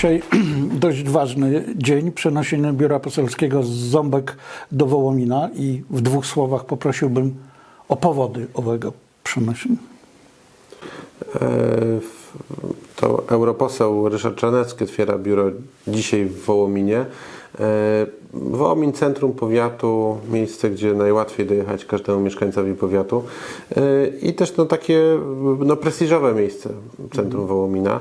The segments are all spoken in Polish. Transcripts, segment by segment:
Dzisiaj dość ważny dzień, przeniesienie biura poselskiego z Ząbek do Wołomina i w dwóch słowach poprosiłbym o powody owego przeniesienia. E, To europoseł Ryszard Czarnecki otwiera biuro dzisiaj w Wołominie. E, Wołomin centrum powiatu, miejsce, gdzie najłatwiej dojechać każdemu mieszkańcowi powiatu E, i też no, takie no, prestiżowe miejsce, centrum Wołomina.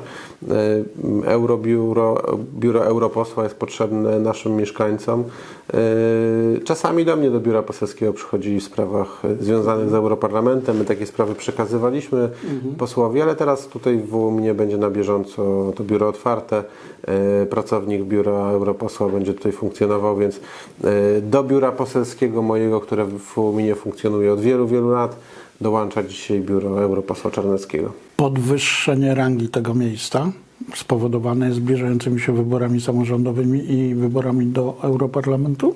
E, Eurobiuro, biuro europosła jest potrzebne naszym mieszkańcom. E, Czasami do mnie do biura poselskiego przychodzili w sprawach e, związanych z Europarlamentem. My takie sprawy przekazywaliśmy posłowi, ale teraz tutaj w Wołominie będzie na bieżąco to biuro otwarte. E, Pracownik biura europosła będzie tutaj funkcjonował, więc do biura poselskiego mojego, które w Wołominie funkcjonuje od wielu, wielu lat, dołącza dzisiaj biuro europosła Czarneckiego. Podwyższenie rangi tego miejsca spowodowane jest zbliżającymi się wyborami samorządowymi i wyborami do Europarlamentu?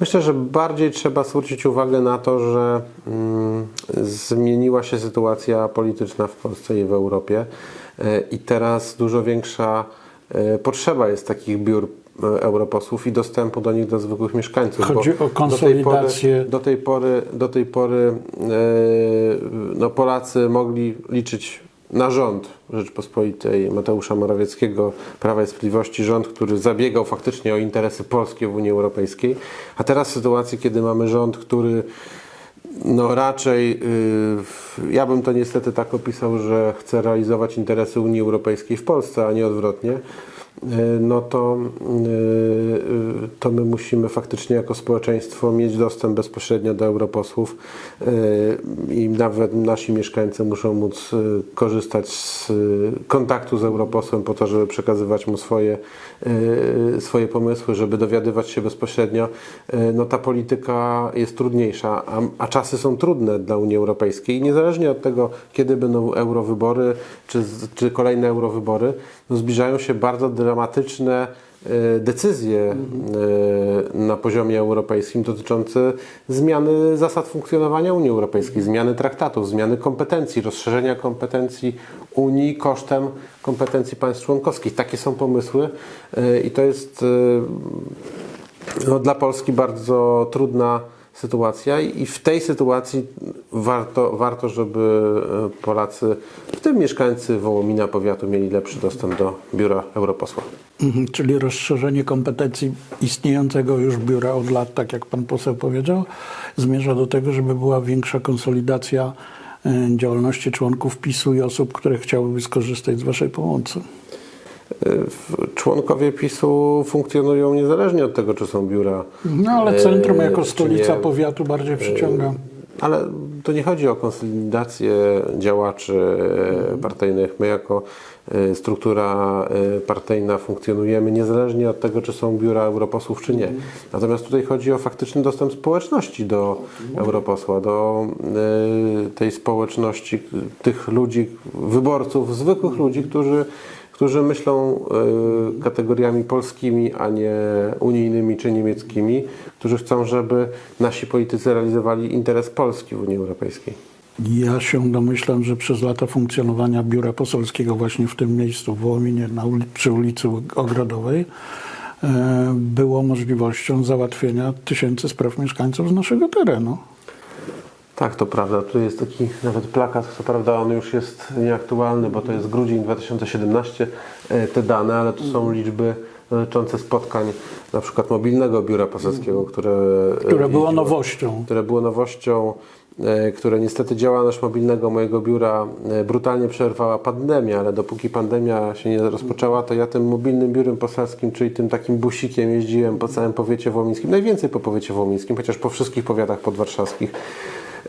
Myślę, że bardziej trzeba zwrócić uwagę na to, że mm, zmieniła się sytuacja polityczna w Polsce i w Europie e, i teraz dużo większa e, potrzeba jest takich biur europosłów i dostępu do nich do zwykłych mieszkańców. Chodzi o konsolidację. Do tej pory, do tej pory, do tej pory e, no, Polacy mogli liczyć na rząd Rzeczpospolitej Mateusza Morawieckiego, Prawa i Sprawiedliwości, rząd, który zabiegał faktycznie o interesy polskie w Unii Europejskiej, a teraz w sytuacji, kiedy mamy rząd, który no raczej, yy, ja bym to niestety tak opisał, że chce realizować interesy Unii Europejskiej w Polsce, a nie odwrotnie, no to, yy, to my musimy faktycznie jako społeczeństwo mieć dostęp bezpośrednio do europosłów yy, i nawet nasi mieszkańcy muszą móc korzystać z kontaktu z europosłem po to, żeby przekazywać mu swoje, swoje pomysły, żeby dowiadywać się bezpośrednio. No ta polityka jest trudniejsza, a, a czasy są trudne dla Unii Europejskiej i niezależnie od tego, kiedy będą eurowybory, czy, czy kolejne eurowybory, no zbliżają się bardzo dramatyczne e, decyzje e, na poziomie europejskim dotyczące zmiany zasad funkcjonowania Unii Europejskiej, zmiany traktatów, zmiany kompetencji, rozszerzenia kompetencji Unii kosztem kompetencji państw członkowskich. Takie są pomysły e, i to jest no, dla Polski bardzo trudna sytuacja i w tej sytuacji warto, warto żeby e, Polacy, w tym mieszkańcy Wołomina powiatu, mieli lepszy dostęp do biura europosła. Mhm, Czyli rozszerzenie kompetencji istniejącego już biura od lat, tak jak pan poseł powiedział, zmierza do tego, żeby była większa konsolidacja e, działalności członków PiSu i osób, które chciałyby skorzystać z waszej pomocy. W- Członkowie PiSu funkcjonują niezależnie od tego, czy są biura. No ale centrum e, jako stolica powiatu bardziej przyciąga. Ale to nie chodzi o konsolidację działaczy e, partyjnych. My jako e, struktura e, partyjna funkcjonujemy niezależnie od tego, czy są biura europosłów, czy nie. Natomiast tutaj chodzi o faktyczny dostęp społeczności do europosła, do tej społeczności, tych ludzi, wyborców, zwykłych ludzi, którzy którzy myślą e, kategoriami polskimi, a nie unijnymi czy niemieckimi, którzy chcą, żeby nasi politycy realizowali interes Polski w Unii Europejskiej. Ja się domyślam, że przez lata funkcjonowania biura poselskiego właśnie w tym miejscu w Wołominie na uli- przy ulicy Ogrodowej e, było możliwością załatwienia tysięcy spraw mieszkańców z naszego terenu. Tak, to prawda. Tu jest taki nawet plakat, co prawda on już jest nieaktualny, bo to jest grudzień 2017 e, te dane, ale to są liczby dotyczące spotkań na przykład mobilnego biura poselskiego, które, e, Które było jeździło- nowością. które było nowością, e, które niestety działalność mobilnego mojego biura brutalnie przerwała pandemia, ale dopóki pandemia się nie rozpoczęła, to ja tym mobilnym biurem poselskim, czyli tym takim busikiem jeździłem po całym powiecie wołomińskim, najwięcej po powiecie wołomińskim, chociaż po wszystkich powiatach podwarszawskich.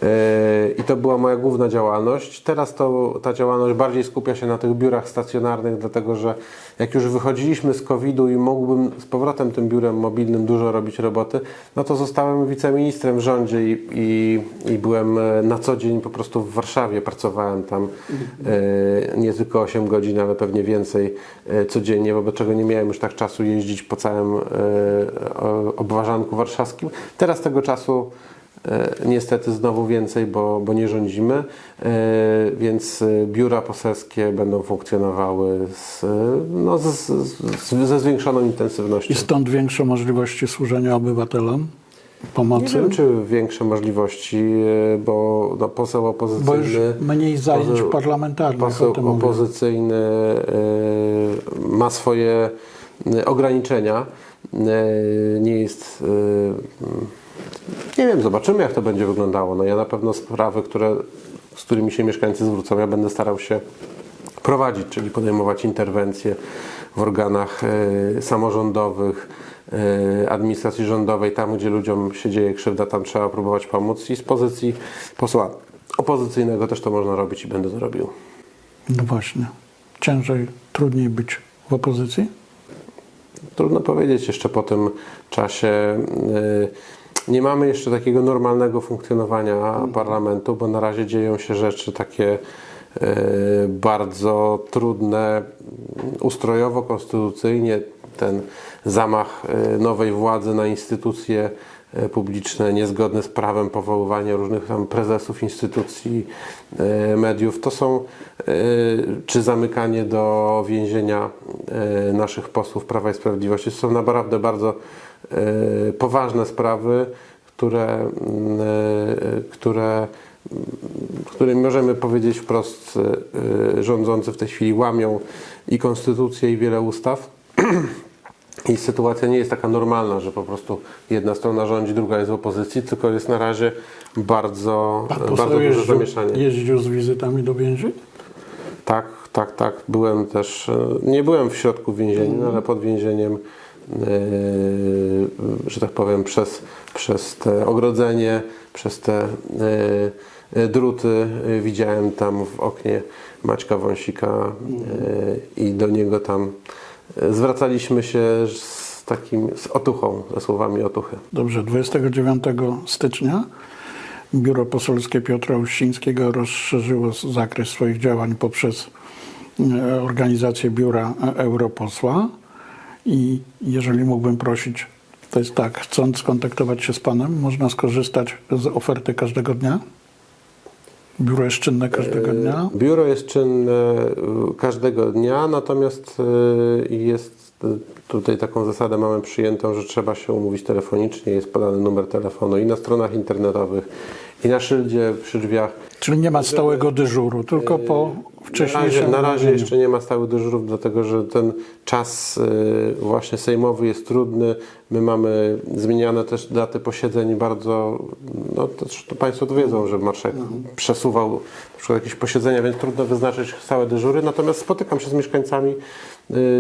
E, I to była moja główna działalność. Teraz to, ta działalność bardziej skupia się na tych biurach stacjonarnych, dlatego że jak już wychodziliśmy z COVID-u i mógłbym z powrotem tym biurem mobilnym dużo robić roboty, no to zostałem wiceministrem w rządzie i, i, i byłem e, na co dzień po prostu w Warszawie. Pracowałem tam e, nie tylko 8 godzin, ale pewnie więcej e, codziennie, wobec czego nie miałem już tak czasu jeździć po całym o- obwarzanku warszawskim. Teraz tego czasu niestety znowu więcej, bo, bo nie rządzimy, e, więc e, biura poselskie będą funkcjonowały z, no, z, z, ze zwiększoną intensywnością. I stąd większe możliwości służenia obywatelom, Nie pomocy, wiem, czy większe możliwości, e, bo no, poseł bo opozycyjny... już mniej zajęć poseł- parlamentarnych, Poseł mówię. opozycyjny e, ma swoje e, ograniczenia. E, Nie jest. Nie wiem, zobaczymy jak to będzie wyglądało. No ja na pewno sprawy, które, z którymi się mieszkańcy zwrócą, ja będę starał się prowadzić, czyli podejmować interwencje w organach e, samorządowych, e, administracji rządowej, tam gdzie ludziom się dzieje krzywda, tam trzeba próbować pomóc i z pozycji posła opozycyjnego też to można robić i będę to robił. No właśnie. Ciężej, trudniej być w opozycji? Trudno powiedzieć jeszcze po tym czasie. y, Nie mamy jeszcze takiego normalnego funkcjonowania parlamentu, bo na razie dzieją się rzeczy takie y, bardzo trudne ustrojowo, konstytucyjnie. Ten zamach y, nowej władzy na instytucje publiczne, niezgodne z prawem powoływania różnych tam prezesów instytucji, y, mediów, to są, y, czy zamykanie do więzienia naszych posłów Prawa i Sprawiedliwości, to są naprawdę bardzo poważne sprawy, które, y, które którymi możemy powiedzieć wprost, rządzący w tej chwili łamią i konstytucję, i wiele ustaw. I sytuacja nie jest taka normalna, że po prostu jedna strona rządzi, druga jest w opozycji, tylko jest na razie bardzo, Pan bardzo duże jeździł, zamieszanie. jeździł z wizytami do więzień? Tak, tak, tak. Byłem też, e, nie byłem w środku więzienia, no, ale pod więzieniem, e, że tak powiem, przez, przez te ogrodzenie, przez te e, e, druty e, widziałem tam w oknie Maćka Wąsika e, i do niego tam e, zwracaliśmy się z takim, z otuchą, ze słowami otuchy. Dobrze, 29 stycznia Biuro Poselskie Piotra Uścińskiego rozszerzyło zakres swoich działań poprzez e, organizację Biura e, Europosła i jeżeli mógłbym prosić, to jest tak, chcąc skontaktować się z Panem, można skorzystać z oferty każdego dnia? Biuro jest czynne każdego dnia? Biuro jest czynne y, każdego dnia, natomiast y, jest tutaj taką zasadę mamy przyjętą, że trzeba się umówić telefonicznie. Jest podany numer telefonu i na stronach internetowych, i na szyldzie przy drzwiach. Czyli nie ma stałego dyżuru, tylko po Na razie, na razie jeszcze nie ma stałych dyżurów, dlatego że ten czas y, właśnie sejmowy jest trudny. My mamy zmieniane też daty posiedzeń bardzo, no to, to Państwo to wiedzą, że marszałek przesuwał na przykład jakieś posiedzenia, więc trudno wyznaczyć stałe dyżury. Natomiast spotykam się z mieszkańcami, y,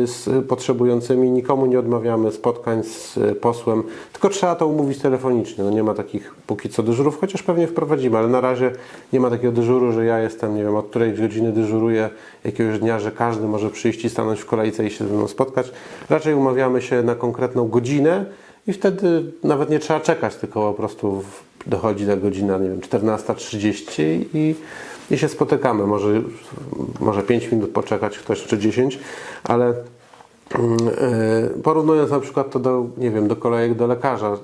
z potrzebującymi, nikomu nie odmawiamy spotkań z y, posłem, tylko trzeba to umówić telefonicznie. No nie ma takich póki co dyżurów, chociaż pewnie wprowadzimy, ale na razie nie ma takiego dyżuru, że ja jestem, nie wiem, od której godziny dyżuruję jakiegoś dnia, że każdy może przyjść i stanąć w kolejce i się ze mną spotkać. Raczej umawiamy się na konkretną godzinę i wtedy nawet nie trzeba czekać, tylko po prostu dochodzi ta godzina, nie wiem, 14.30 i, i się spotykamy. Może, może 5 minut poczekać ktoś, czy 10, ale Mm, e, Porównując na przykład to do, nie wiem, do kolejek do lekarza,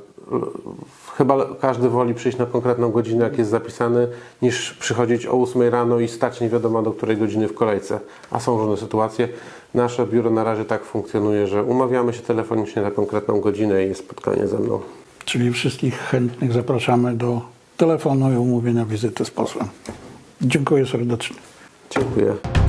chyba każdy woli przyjść na konkretną godzinę, jak jest zapisany, niż przychodzić o 8 rano i stać nie wiadomo do której godziny w kolejce. A są różne sytuacje. Nasze biuro na razie tak funkcjonuje, że umawiamy się telefonicznie na konkretną godzinę i jest spotkanie ze mną. Czyli wszystkich chętnych zapraszamy do telefonu i umówienia wizyty z posłem. Dziękuję serdecznie. Dziękuję.